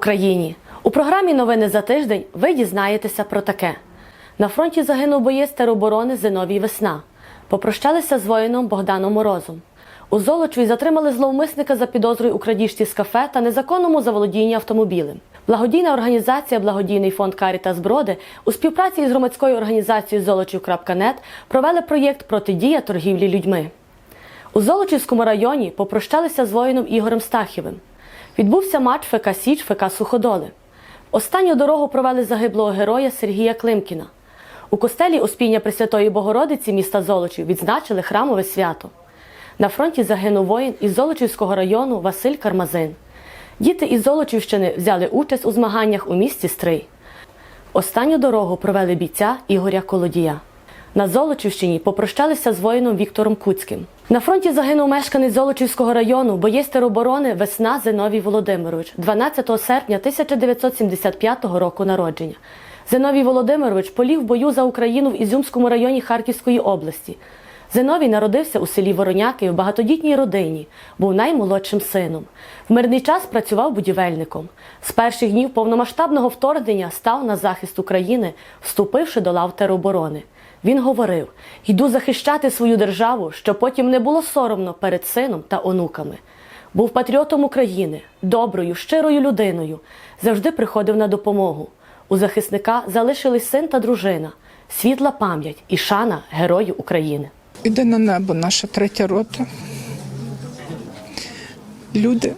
Україні! У програмі Новини за тиждень ви дізнаєтеся про таке: на фронті загинув боєць тероборони Зиновій Весна. Попрощалися з воїном Богданом Морозом. У Золочеві затримали зловмисника за підозрою у крадіжці з кафе та незаконному заволодінні автомобілем. Благодійна організація Благодійний фонд Карітас Броди у співпраці із громадською організацією Золочів.нет провели проєкт Протидія торгівлі людьми. У Золочівському районі попрощалися з воїном Ігорем Стахівим. Відбувся матч ФК Січ ФК Суходоли. Останню дорогу провели загиблого героя Сергія Климкіна. У костелі Успіння Пресвятої Богородиці міста Золочів відзначили храмове свято. На фронті загинув воїн із Золочівського району Василь Кармазин. Діти із Золочівщини взяли участь у змаганнях у місті Стрий. Останню дорогу провели бійця Ігоря Колодія. На Золочівщині попрощалися з воїном Віктором Куцьким. На фронті загинув мешканець Золочівського району, боєць тероборони Весна Зиновій Володимирович, 12 серпня 1975 року народження. Зиновій Володимирович полів в бою за Україну в Ізюмському районі Харківської області. Зиновій народився у селі Вороняки в багатодітній родині, був наймолодшим сином. В мирний час працював будівельником. З перших днів повномасштабного вторгнення став на захист України, вступивши до лав тероборони. Він говорив: йду захищати свою державу, щоб потім не було соромно перед сином та онуками. Був патріотом України, доброю, щирою людиною, завжди приходив на допомогу. У захисника залишились син та дружина, світла пам'ять і шана герою України. Іде на небо наша третя рота. Люди,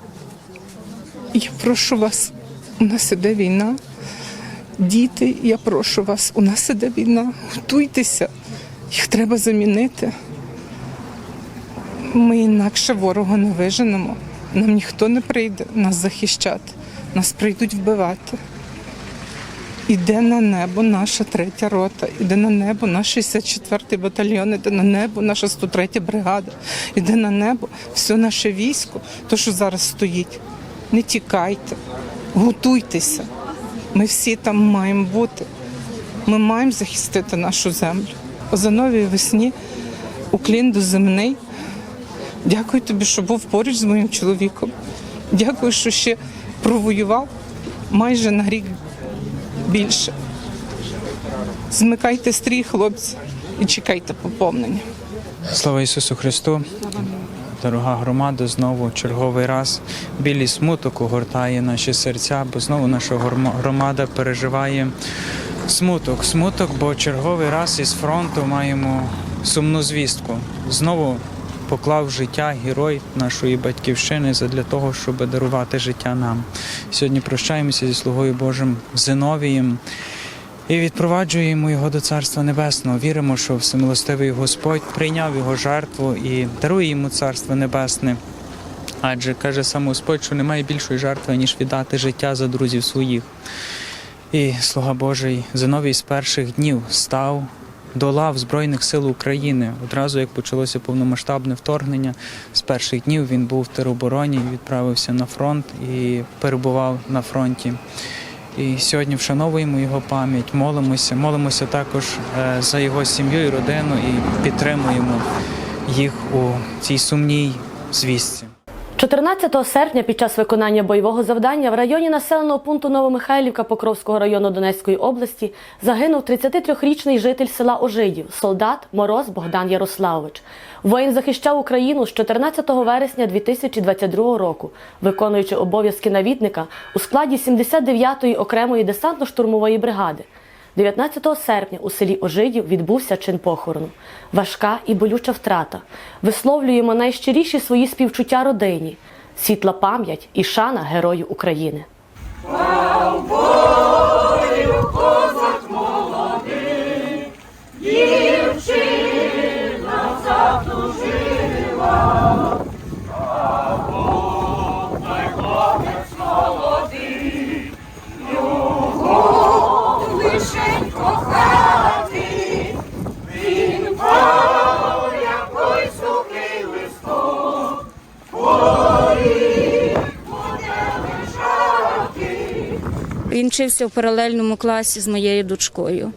я прошу вас, у нас іде війна. Діти, я прошу вас, у нас іде війна. Готуйтеся, їх треба замінити. Ми інакше ворога не виженемо. Нам ніхто не прийде нас захищати, нас прийдуть вбивати. Іде на небо наша третя рота, іде на небо наш 64-й батальйон, іде на небо наша 103-я бригада, іде на небо все наше військо, то, що зараз стоїть. Не тікайте, готуйтеся. Ми всі там маємо бути. Ми маємо захистити нашу землю. Озановій весні уклін до земний. Дякую тобі, що був поруч з моїм чоловіком. Дякую, що ще провоював майже на рік більше. Змикайте стрій, хлопці, і чекайте поповнення. Слава Ісусу Христу! Дорога громада, знову черговий раз білий смуток огортає наші серця, бо знову наша громада переживає смуток. Смуток, бо черговий раз із фронту маємо сумну звістку. Знову поклав життя герой нашої батьківщини задля того, щоб дарувати життя нам. Сьогодні прощаємося зі слугою Божим Зиновієм. І відпроваджуємо його до Царства Небесного. Віримо, що всемилостивий Господь прийняв його жертву і дарує йому Царство Небесне. Адже каже сам Господь, що немає більшої жертви, ніж віддати життя за друзів своїх. І слуга Божий Зиновій з перших днів став до лав Збройних сил України. Одразу як почалося повномасштабне вторгнення, з перших днів він був в теробороні, відправився на фронт і перебував на фронті. І сьогодні вшановуємо його пам'ять, молимося, молимося також е, за його сім'ю і родину і підтримуємо їх у цій сумній звістці. 14 серпня під час виконання бойового завдання в районі населеного пункту Новомихайлівка Покровського району Донецької області загинув 33-річний житель села Ожидів, солдат Мороз Богдан Ярославович. Воїн захищав Україну з 14 вересня 2022 року, виконуючи обов'язки навідника у складі 79-ї окремої десантно-штурмової бригади. 19 серпня у селі Ожидів відбувся чин похорону. Важка і болюча втрата. Висловлюємо найщиріші свої співчуття родині, світла пам'ять і шана герою України. лишень Вчився в паралельному класі з моєю дочкою.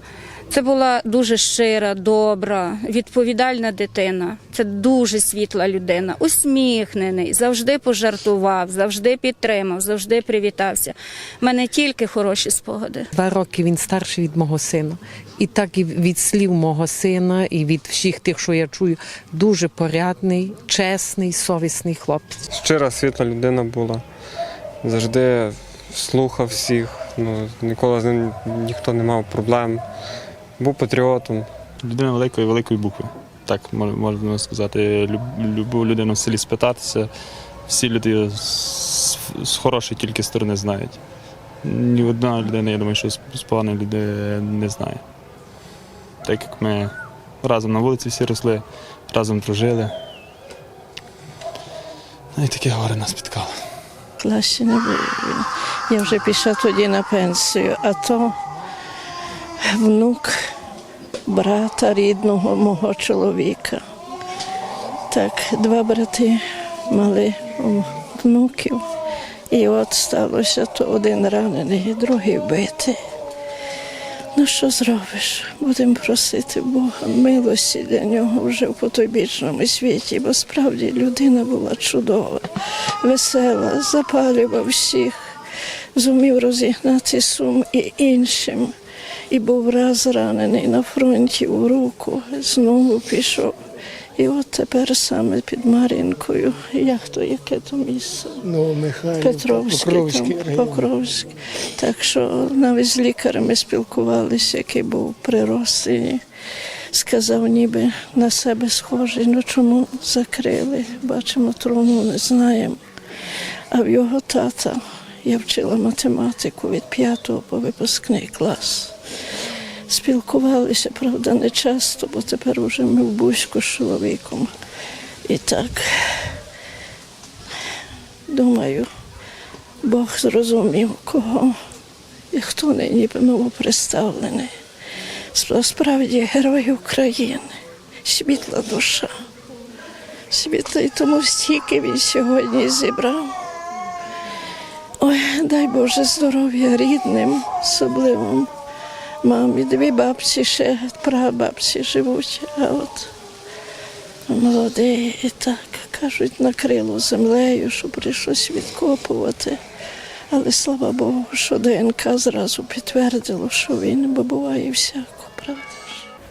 Це була дуже щира, добра, відповідальна дитина. Це дуже світла людина, усміхнений, завжди пожартував, завжди підтримав, завжди привітався. У мене тільки хороші спогади. Два роки він старший від мого сина. І так і від слів мого сина, і від всіх тих, що я чую, дуже порядний, чесний, совісний хлопець. щира світла людина була. Завжди слухав всіх. Ну, ніколи з ним ніхто не мав проблем. Був патріотом. Людина великої великої букви. Так можна сказати. Люб- Любу людину в селі спитатися. Всі люди з, з хорошої тільки сторони знають. Ні одна людина, я думаю, що з, з поганої люди не знає. Так як ми разом на вулиці всі росли, разом дружили. Ну і таке горе нас спіткало. класі не він. Я вже пішла тоді на пенсію, а то внук брата рідного мого чоловіка. Так, два брати мали внуків. І от сталося, то один ранений, другий вбитий. Ну що зробиш? Будемо просити Бога милості для нього вже в потойбічному світі, бо справді людина була чудова, весела, запалював всіх, зумів розігнати сум і іншим. І був раз ранений на фронті у руку, знову пішов. І от тепер саме під Мар'їнкою, як то, яке то місце? Ну, Михайло, Петровський, Покровський там. Покровський. Так що навіть з лікарями спілкувалися, який був при розстрілі. Сказав, ніби на себе схожий. Ну чому закрили? Бачимо, труну не знаємо. А в його тата я вчила математику від п'ятого по випускний клас. Спілкувалися, правда, не часто, бо тепер вже ми в Бузьку з чоловіком. І так, думаю, Бог зрозумів, кого і хто нині новоприставлений. Сп- Справді герой України, світла душа. Світла, і тому стільки він сьогодні зібрав. Ой, дай Боже здоров'я рідним, особливо мамі. Дві бабці ще, прабабці живуть, а от молодий і так, кажуть, накрило землею, що прийшлось відкопувати. Але слава Богу, що ДНК зразу підтвердило, що він, бо буває ж.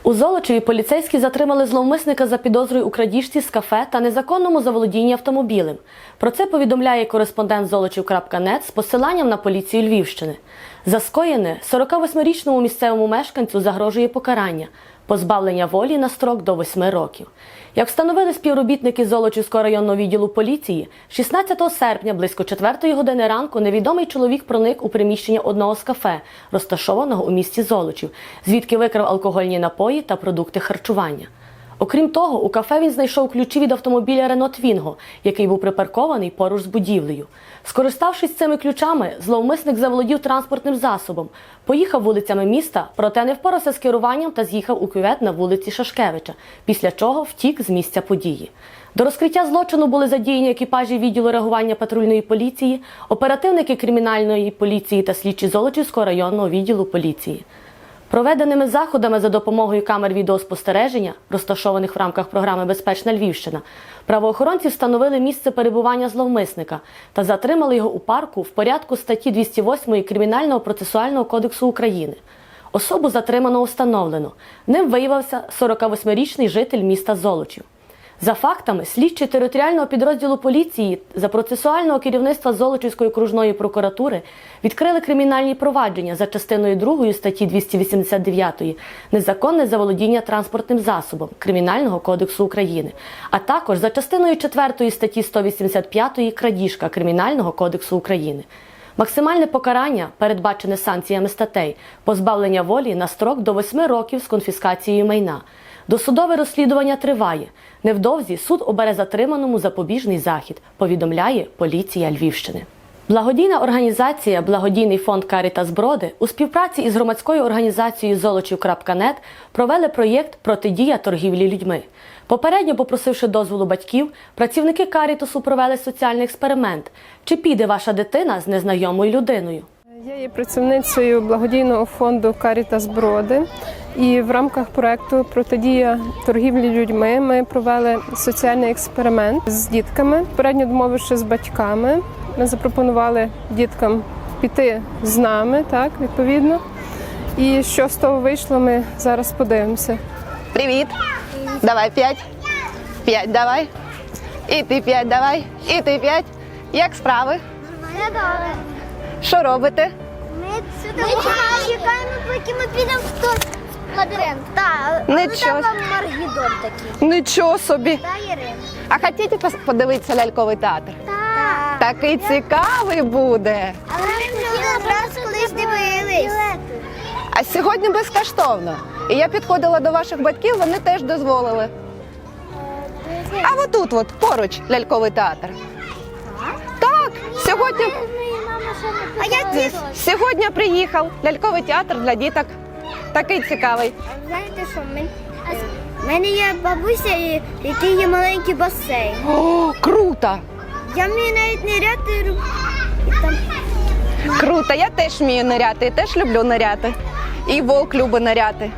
У Золочеві поліцейські затримали зловмисника за підозрою у крадіжці з кафе та незаконному заволодінні автомобілем. Про це повідомляє кореспондент Золочів.нет з посиланням на поліцію Львівщини. За скоєне 48-річному місцевому мешканцю загрожує покарання позбавлення волі на строк до 8 років. Як встановили співробітники Золочівського районного відділу поліції, 16 серпня близько 4 години ранку невідомий чоловік проник у приміщення одного з кафе, розташованого у місті Золочів, звідки викрав алкогольні напої та продукти харчування. Окрім того, у кафе він знайшов ключі від автомобіля Рено Твінго, який був припаркований поруч з будівлею. Скориставшись цими ключами, зловмисник заволодів транспортним засобом, поїхав вулицями міста, проте не впорався з керуванням та з'їхав у кювет на вулиці Шашкевича, після чого втік з місця події. До розкриття злочину були задіяні екіпажі відділу реагування патрульної поліції, оперативники кримінальної поліції та слідчі Золочівського районного відділу поліції. Проведеними заходами за допомогою камер відеоспостереження, розташованих в рамках програми Безпечна Львівщина, правоохоронці встановили місце перебування зловмисника та затримали його у парку в порядку статті 208 Кримінального процесуального кодексу України. Особу затримано встановлено. Ним виявився 48-річний житель міста Золочів. За фактами, слідчі територіального підрозділу поліції за процесуального керівництва Золочівської окружної прокуратури відкрили кримінальні провадження за частиною 2 статті 289 незаконне заволодіння транспортним засобом Кримінального кодексу України, а також за частиною 4 статті 185 крадіжка Кримінального кодексу України. Максимальне покарання, передбачене санкціями статей, позбавлення волі на строк до 8 років з конфіскацією майна. Досудове розслідування триває. Невдовзі суд обере затриманому запобіжний захід, повідомляє поліція Львівщини. Благодійна організація Благодійний фонд Карітас Броди у співпраці із громадською організацією Золочів.нет провели проєкт Протидія торгівлі людьми. Попередньо попросивши дозволу батьків, працівники Карітасу провели соціальний експеримент. Чи піде ваша дитина з незнайомою людиною? Я є працівницею благодійного фонду Карітас Броди. І в рамках проекту Протидія торгівлі людьми ми провели соціальний експеримент з дітками. Попередньо домовивши з батьками, ми запропонували діткам піти з нами, так відповідно. І що з того вийшло, ми зараз подивимося. Привіт. Давай п'ять. П'ять давай. І ти п'ять давай. І ти п'ять. Як справи? Що робите? Ми чекаємо, поки ми підемо в той лабіринт. Так, Нічого. там Маргідон такий. Нічого собі. Та, Ірина? А хочете пос- подивитися ляльковий театр? Так. Такий цікавий буде. Але ми вже раз колись дивились. А сьогодні безкоштовно. І я підходила до ваших батьків, вони теж дозволили. А отут, от поруч ляльковий театр. Сьогодні, А я сьогодні приїхав ляльковий театр для діток. Такий цікавий. А знаєте що? В мене є бабуся, і- який є маленький басейн. О, круто! Я вмію навіть ниряти. там Круто, я теж вмію ниряти, і теж люблю ниряти. І вовк любить ниряти.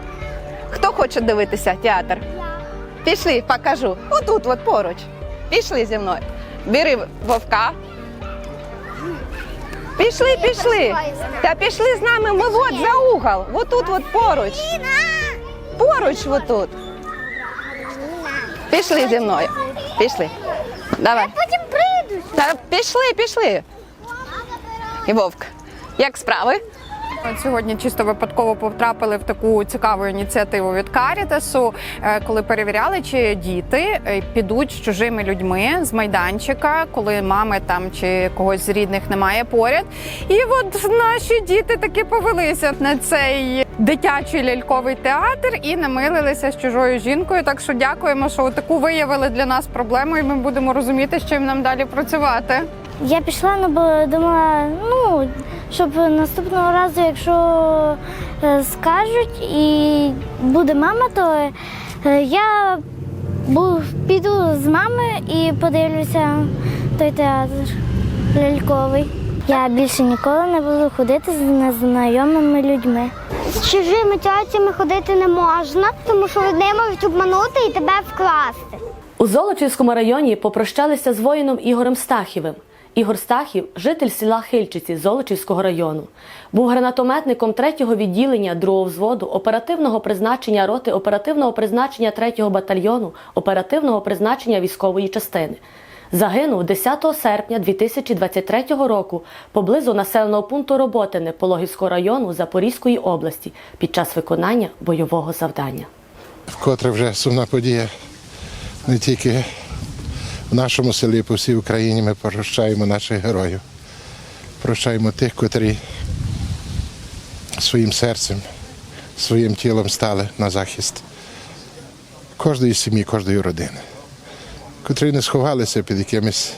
Хто хоче дивитися театр? Пішли, покажу. Отут, от поруч. Пішли зі мною. Бери вовка. Пішли, пішли. Та пішли з нами. Ми от за угол. Отут, от поруч. Поруч, отут. Пішли зі мною. Пішли. Давай. потім прийду. Та пішли, пішли. І вовк. Як справи? От Сьогодні чисто випадково потрапили в таку цікаву ініціативу від Карітасу, е, коли перевіряли, чи діти е, підуть з чужими людьми з майданчика, коли мами там чи когось з рідних немає поряд. І от наші діти таки повелися на цей дитячий ляльковий театр і намилилися з чужою жінкою. Так що дякуємо, що таку виявили для нас проблему, і ми будемо розуміти, з чим нам далі працювати. Я пішла, ну, бо думала, ну, щоб наступного разу, якщо е, скажуть і буде мама, то е, я піду з мамою і подивлюся той театр ляльковий. Я більше ніколи не буду ходити з незнайомими людьми. З чужими тьоцями ходити не можна, тому що вони можуть обманути і тебе вкласти. У Золочівському районі попрощалися з воїном Ігорем Стахівим. Ігор Стахів, житель села Хильчиці Золочівського району, був гранатометником 3-го відділення 2-го взводу оперативного призначення роти оперативного призначення 3-го батальйону оперативного призначення військової частини. Загинув 10 серпня 2023 року поблизу населеного пункту Роботине Пологівського району Запорізької області під час виконання бойового завдання. Вкотре вже сумна подія не тільки в нашому селі, по всій Україні ми прощаємо наших героїв. Прощаємо тих, котрі своїм серцем, своїм тілом стали на захист кожної сім'ї, кожної родини, котрі не сховалися під якимись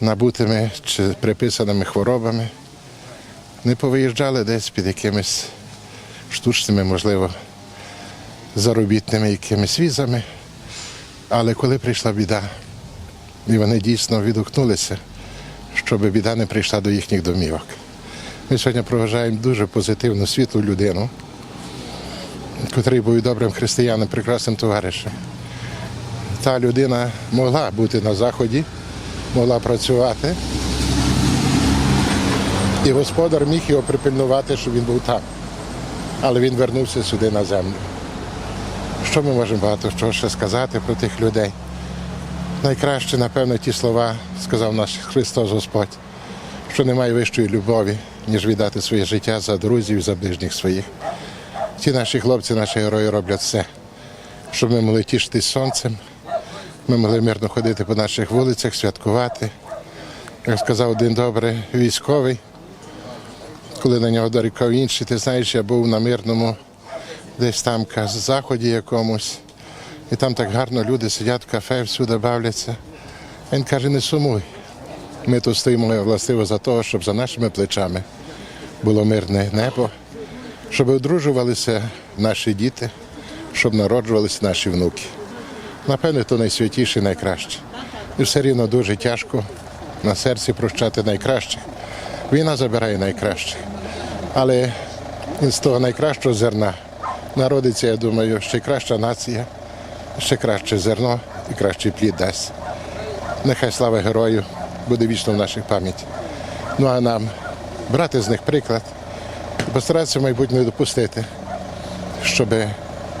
набутими чи приписаними хворобами, не повиїжджали десь під якимись штучними, можливо, заробітними якимись візами. Але коли прийшла біда, і вони дійсно відгукнулися, щоб біда не прийшла до їхніх домівок. Ми сьогодні проважаємо дуже позитивну, світлу людину, котрий був добрим християном, прекрасним товаришем. Та людина могла бути на заході, могла працювати, і господар міг його припильнувати, щоб він був там. Але він вернувся сюди на землю. Що ми можемо багато чого ще сказати про тих людей? Найкраще, напевно, ті слова сказав наш Христос Господь, що немає вищої любові, ніж віддати своє життя за друзів, за ближніх своїх. Ті наші хлопці, наші герої роблять все, щоб ми могли тішитись сонцем, ми могли мирно ходити по наших вулицях, святкувати. Як сказав один добрий військовий, коли на нього дорікав інший, ти знаєш, я був на мирному десь там ка- заході якомусь, і там так гарно люди сидять в кафе, всюди бавляться. Він каже, не сумуй. Ми тут стоїмо властиво за того, щоб за нашими плечами було мирне небо, щоб одружувалися наші діти, щоб народжувалися наші внуки. Напевне, то найсвятіше і найкраще. І все рівно дуже тяжко на серці прощати найкраще. Війна забирає найкраще. Але з того найкращого зерна народиться, я думаю, ще краща нація, ще краще зерно і кращий плід дасть. Нехай слава герою буде вічно в нашій пам'яті. Ну а нам брати з них приклад, постаратися в майбутньому не допустити, щоб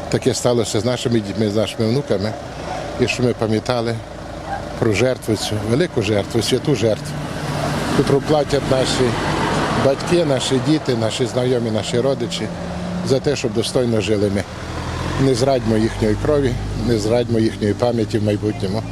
таке сталося з нашими дітьми, з нашими внуками, і щоб ми пам'ятали про жертву цю, велику жертву, святу жертву, яку платять наші батьки, наші діти, наші знайомі, наші родичі за те, щоб достойно жили ми. Не зрадьмо їхньої крові, не зрадьмо їхньої пам'яті в майбутньому.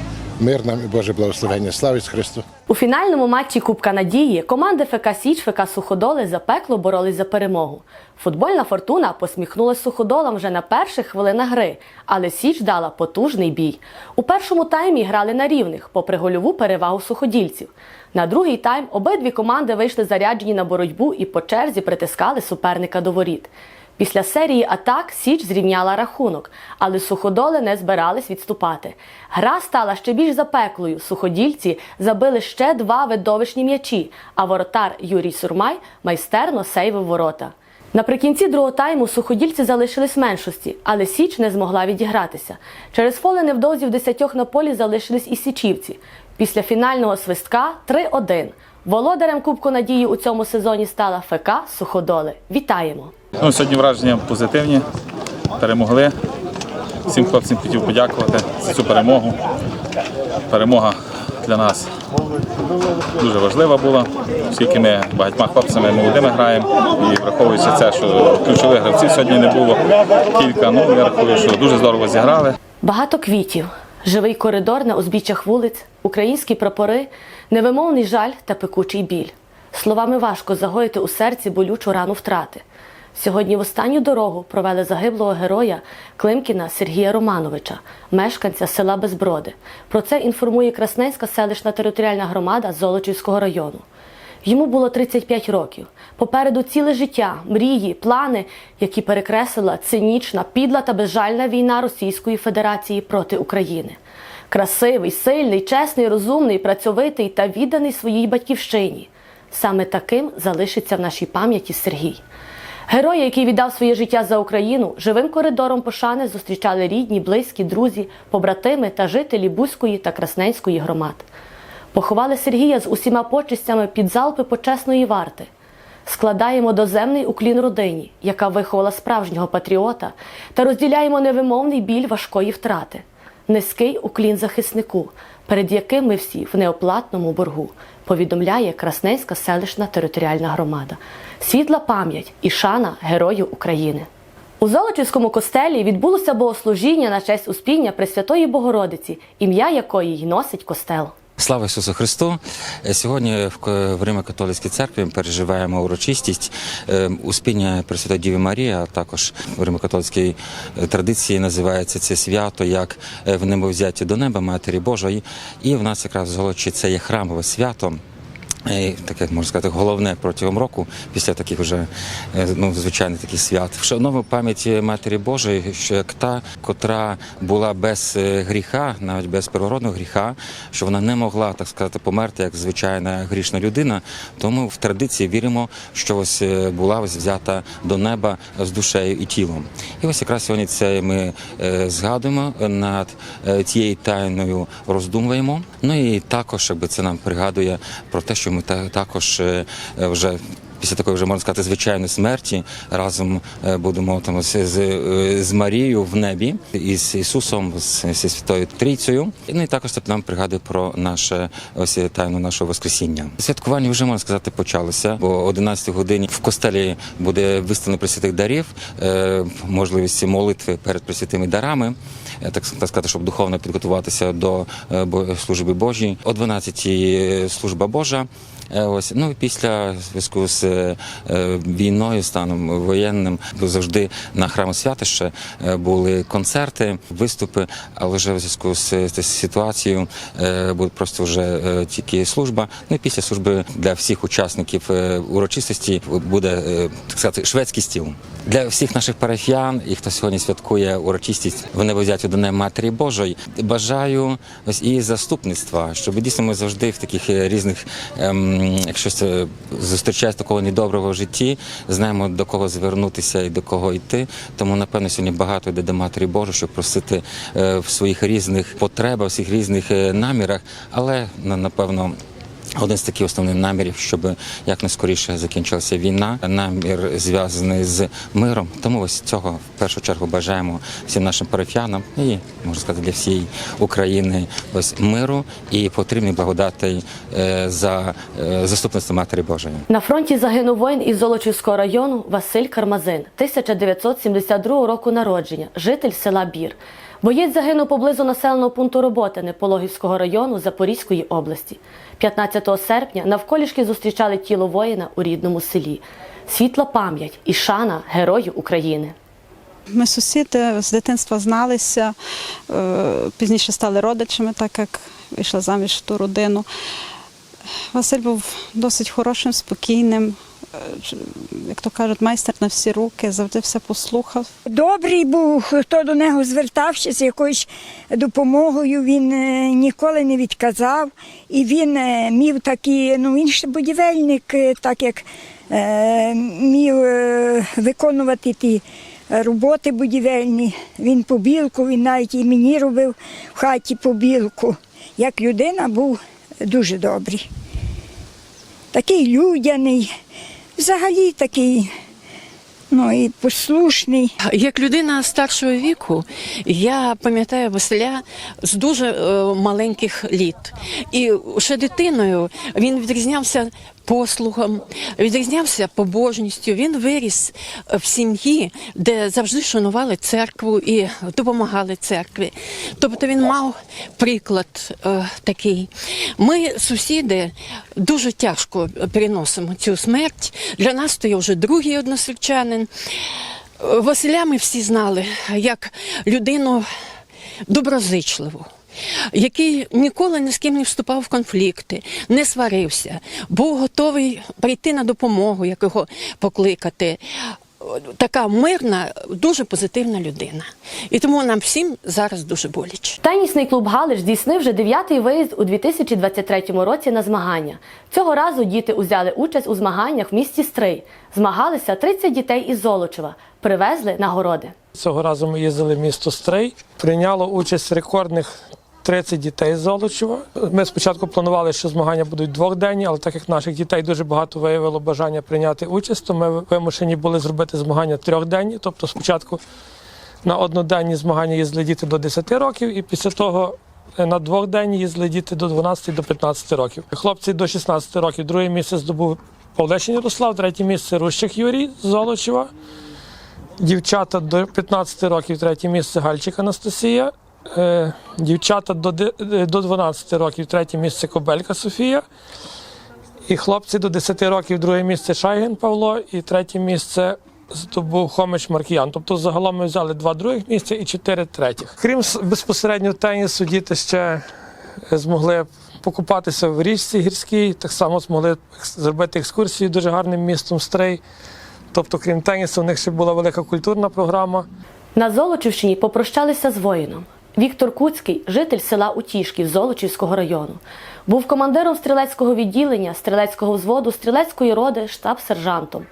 Мир нам і Боже благословення. Слава Христу! У фінальному матчі Кубка Надії команди ФК Січ ФК Суходоли запекло боролись за перемогу. Футбольна фортуна посміхнулась суходолам вже на перших хвилинах гри, але Січ дала потужний бій. У першому таймі грали на рівних, попри гольову перевагу суходільців. На другий тайм обидві команди вийшли заряджені на боротьбу і по черзі притискали суперника до воріт. Після серії атак Січ зрівняла рахунок, але суходоли не збирались відступати. Гра стала ще більш запеклою. Суходільці забили ще два видовищні м'ячі, а воротар Юрій Сурмай майстерно сейвив ворота. Наприкінці другого тайму суходільці залишились в меншості, але Січ не змогла відігратися. Через фоли невдовзі в десятьох на полі залишились і січівці. Після фінального свистка 3-1. Володарем Кубку Надії у цьому сезоні стала ФК Суходоли. Вітаємо! Ну, сьогодні враження позитивні. Перемогли. Всім хлопцям хотів подякувати за цю перемогу. Перемога для нас дуже важлива була, оскільки ми багатьма хлопцями молодими граємо. І враховуючи це, що ключових гравців сьогодні не було кілька, ну я рахую, що дуже здорово зіграли. Багато квітів, живий коридор на узбіччях вулиць, українські прапори, невимовний жаль та пекучий біль. Словами важко загоїти у серці болючу рану втрати. Сьогодні в останню дорогу провели загиблого героя Климкіна Сергія Романовича, мешканця села Безброди. Про це інформує Красненська селищна територіальна громада Золочівського району. Йому було 35 років. Попереду ціле життя, мрії, плани, які перекреслила цинічна, підла та безжальна війна Російської Федерації проти України. Красивий, сильний, чесний, розумний, працьовитий та відданий своїй батьківщині. Саме таким залишиться в нашій пам'яті Сергій. Героя, який віддав своє життя за Україну, живим коридором пошани зустрічали рідні, близькі, друзі, побратими та жителі Бузької та Красненської громад. Поховали Сергія з усіма почестями під залпи почесної варти. Складаємо доземний уклін родині, яка виховала справжнього патріота, та розділяємо невимовний біль важкої втрати. Низький уклін захиснику, перед яким ми всі в неоплатному боргу, повідомляє Красненська селищна територіальна громада. Світла пам'ять і шана Герою України. У Золочівському костелі відбулося богослужіння на честь успіння Пресвятої Богородиці, ім'я якої й носить костел. Слава Ісусу Христу! Е, Сьогодні в в Римо-католицькій церкві ми переживаємо урочистість е, успіння Пресвятої Діви Марії, а також в Римо-католицькій е, традиції називається це свято як в в взяті до неба Матері Божої. І в нас якраз в Золочі це є храмове свято. Е, Таке можна сказати, головне протягом року, після таких вже е, ну, звичайних таких свят. Вшановуємо пам'ять Матері Божої, що як та, котра була без е, гріха, навіть без первородного гріха, що вона не могла так сказати померти як звичайна грішна людина. Тому в традиції віримо, що ось була ось взята до неба з душею і тілом. І ось якраз сьогодні це ми згадуємо над тією тайною роздумуємо. Ну і також, якби це нам пригадує про те, що ми та- також е, вже. Після такої вже можна сказати звичайної смерті разом е, будемо там з, з, з Марією в небі із Ісусом, з, зі Святою Трійцею. Ну і також це нам пригадує про наше ось тайну нашого Воскресіння. Святкування вже можна сказати почалося, бо о 11 годині в костелі буде виставлено пресвятих дарів, е, можливість молитви перед пресвятими дарами. е, Так, сказати, щоб духовно підготуватися до служби Божої. О 12 служба Божа. Е, Ось ну після зв'язку з е, війною, станом воєнним, завжди на храму святище е, були концерти, виступи. Але вже в зв'язку з е, ситуацією е, буде просто вже е, тільки служба. Ну і після служби для всіх учасників е, урочистості буде е, так сказати шведський стіл для всіх наших парафіян і хто сьогодні святкує урочистість в небовзяттю до неї Матері Божої. Бажаю ось і заступництва, щоб дійсно ми завжди в таких е, різних ем, якщо зустрічається такого недоброго в житті, знаємо до кого звернутися і до кого йти. Тому напевно сьогодні багато йде до Матері Божої, щоб просити е, в своїх різних потребах, в своїх різних е, намірах, але напевно. Один з таких основних намірів, щоб якнайскоріше закінчилася війна, намір зв'язаний з миром. Тому ось цього в першу чергу бажаємо всім нашим парафіянам і можна сказати для всієї України ось миру і потрібних благодатей е, за е, заступництво Матері Божої. На фронті загинув воїн із Золочівського району Василь Кармазин, 1972 року народження, житель села Бір. Боєць загинув поблизу населеного пункту Роботине Пологівського району Запорізької області. 15 серпня навколішки зустрічали тіло воїна у рідному селі. Світла пам'ять і шана герою України. Ми сусіди з дитинства зналися, е, пізніше стали родичами, так як вийшла заміж в ту родину. Василь був досить хорошим, спокійним, як то кажуть, майстер на всі руки, завжди все послухав. Добрий був, хто до нього звертався з якоюсь допомогою, він е, ніколи не відказав. І він е, мів такі, ну він ж будівельник, е, так як мів виконувати ті роботи будівельні. Він побілку, він навіть і мені робив в хаті побілку. Як людина був дуже добрий. Такий людяний, взагалі такий, ну і послушний. Як людина старшого віку, я пам'ятаю Василя з дуже е, маленьких літ. І ще дитиною він відрізнявся послугом, відрізнявся побожністю. Він виріс е, в сім'ї, де завжди шанували церкву і допомагали церкві. Тобто він мав приклад е, такий. Ми, сусіди, дуже тяжко переносимо цю смерть. Для нас то є вже другий односельчанин. Василя ми всі знали як людину доброзичливу. Який ніколи ні з ким не вступав в конфлікти, не сварився, був готовий прийти на допомогу, як його покликати. Така мирна, дуже позитивна людина. І тому нам всім зараз дуже боляче. Тенісний клуб Галич здійснив вже дев'ятий виїзд у 2023 році на змагання. Цього разу діти узяли участь у змаганнях в місті Стрий. Змагалися 30 дітей із Золочева. Привезли нагороди. Цього разу ми їздили в місто Стрий. Прийняло участь рекордних 30 дітей з Золочева. Ми спочатку планували, що змагання будуть двохденні, але так як наших дітей дуже багато виявило бажання прийняти участь, то ми вимушені були зробити змагання трьохденні. Тобто спочатку на одноденні змагання їздили діти до 10 років, і після того е, на двохденні їздили діти до 12 до 15 років. Хлопці до 16 років. Друге місце здобув Олешин Ярослав, третє місце Рущик Юрій з Золочева. Дівчата до 15 років, третє місце Гальчик Анастасія. Е, Дівчата до, е, до 12 років, третє місце Кобелька Софія. І хлопці до 10 років, друге місце Шайген Павло і третє місце здобув Хомич Маркіян. Тобто загалом ми взяли два других місця і чотири третіх. Крім безпосередньо тенісу, діти ще е, змогли покупатися в річці гірській, так само змогли зробити екскурсію дуже гарним містом Стрий. Тобто, крім тенісу, у них ще була велика культурна програма. На Золочівщині попрощалися з воїном. Віктор Куцький, житель села Утішків Золочівського району, був командиром стрілецького відділення, стрілецького взводу, стрілецької роди, штаб-сержантом.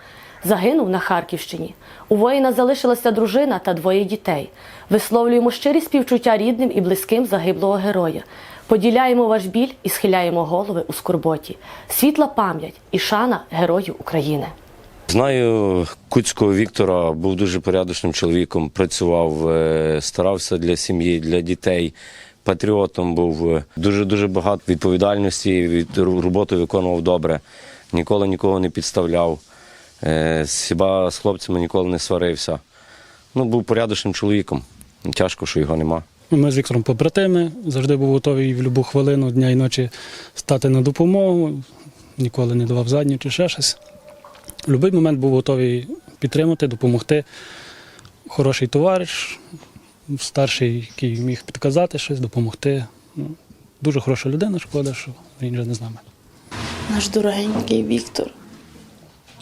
Загинув на Харківщині. У воїна залишилася дружина та двоє дітей. Висловлюємо щирі співчуття рідним і близьким загиблого героя. Поділяємо ваш біль і схиляємо голови у скорботі. Світла пам'ять і шана герою України. Знаю Куцького Віктора, був дуже порядочним чоловіком, працював, е, старався для сім'ї, для дітей. Патріотом був е, дуже дуже багато відповідальності, від роботи виконував добре, ніколи нікого не підставляв. Е, Хіба з хлопцями ніколи не сварився. Ну, був порядочним чоловіком. Тяжко, що його нема. Ми з Віктором побратими, завжди був готовий в будь-яку хвилину дня і ночі стати на допомогу, ніколи не давав задню чи ще щось. В будь-який момент був готовий підтримати, допомогти. Хороший товариш, старший, який міг підказати щось, допомогти. Ну, дуже хороша людина, шкода, що він вже не з нами. Наш дорогенький Віктор.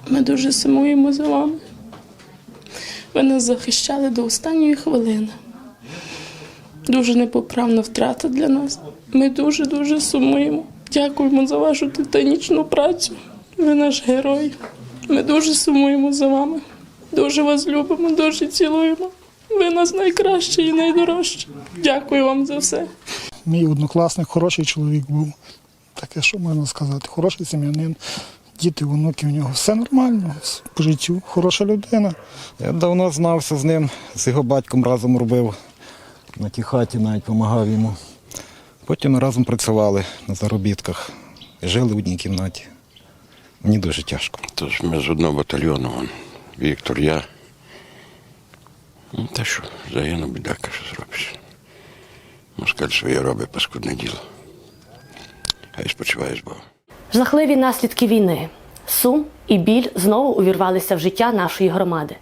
Ми дуже сумуємо за вами. Ви нас захищали до останньої хвилини. Дуже непоправна втрата для нас. Ми дуже-дуже сумуємо. Дякуємо за вашу титанічну працю. Ви наш герой. Ми дуже сумуємо за вами. Дуже вас любимо, дуже цілуємо. Ви нас найкращі і найдорожчі. Дякую вам за все. Мій однокласник хороший чоловік був. Таке, що можна сказати, хороший сім'янин, діти, онуки в нього. Все нормально, по життю, хороша людина. Я давно знався з ним, з його батьком разом робив на тій хаті, навіть допомагав йому. Потім ми разом працювали на заробітках, жили в одній кімнаті. Мені дуже тяжко. Тож ми з одного батальйону, вон, Віктор, я. Ну, Та що, загинув бідака, що зробиш. Москаль своє робить паскудне діло. Хай спочиває з Богом. Жахливі наслідки війни, сум і біль знову увірвалися в життя нашої громади.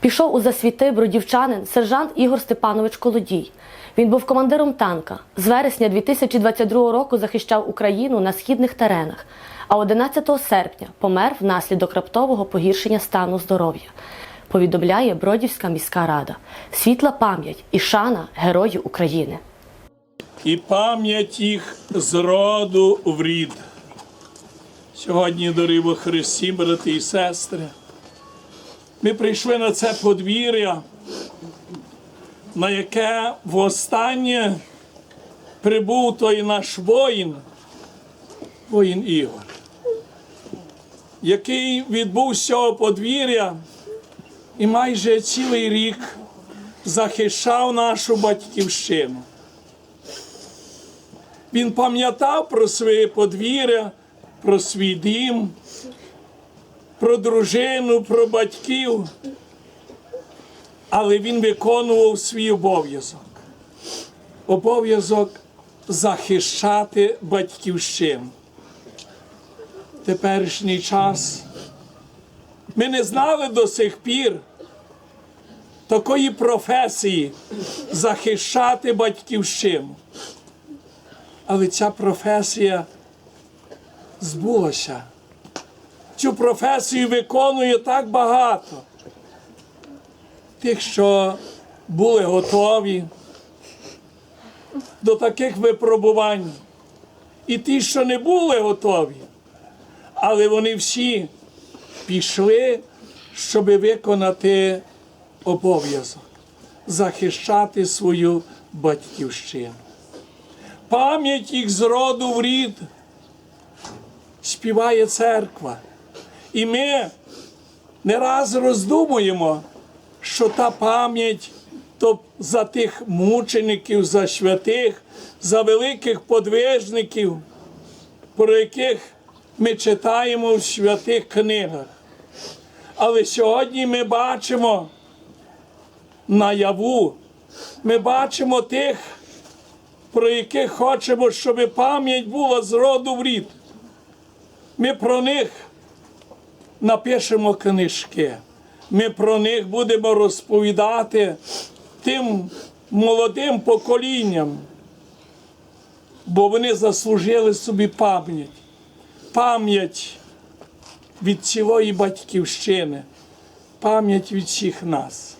Пішов у засвіти бродівчанин сержант Ігор Степанович Колодій. Він був командиром танка. З вересня 2022 року захищав Україну на східних теренах, а 11 серпня помер внаслідок раптового погіршення стану здоров'я. Повідомляє Бродівська міська рада. Світла пам'ять і шана Герою України. і пам'ять їх з роду в рід. Сьогодні, дорогі Христі, брати і сестри, ми прийшли на це подвір'я, на яке востаннє прибув той наш воїн, воїн Ігор, який відбув з цього подвір'я і майже цілий рік захищав нашу батьківщину. Він пам'ятав про своє подвір'я, про свій дім, про дружину, про батьків, але він виконував свій обов'язок. Обов'язок захищати батьківщину. Теперішній час ми не знали до сих пір такої професії захищати батьківщину. Але ця професія збулася. Цю професію виконує так багато. Тих, що були готові до таких випробувань, і ті, що не були готові, але вони всі пішли, щоб виконати обов'язок, захищати свою батьківщину пам'ять їх з роду в рід співає церква. І ми не раз роздумуємо, що та пам'ять то за тих мучеників, за святих, за великих подвижників, про яких ми читаємо в святих книгах. Але сьогодні ми бачимо наяву, ми бачимо тих про яких хочемо, щоб пам'ять була з роду в рід. Ми про них напишемо книжки. Ми про них будемо розповідати тим молодим поколінням, бо вони заслужили собі пам'ять. Пам'ять від цілої батьківщини, пам'ять від всіх нас.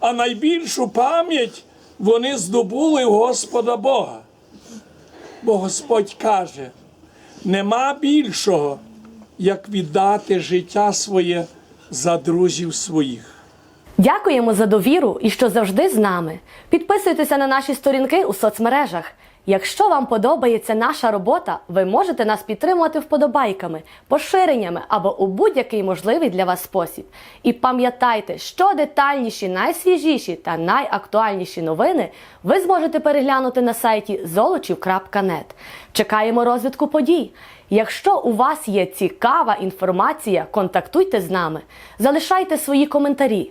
А найбільшу пам'ять вони здобули у Господа Бога. Бо Господь каже: нема більшого, як віддати життя своє за друзів своїх. Дякуємо за довіру і що завжди з нами. Підписуйтеся на наші сторінки у соцмережах. Якщо вам подобається наша робота, ви можете нас підтримувати вподобайками, поширеннями або у будь-який можливий для вас спосіб. І пам'ятайте, що детальніші, найсвіжіші та найактуальніші новини ви зможете переглянути на сайті zolochiv.net. Чекаємо розвитку подій. Якщо у вас є цікава інформація, контактуйте з нами, залишайте свої коментарі.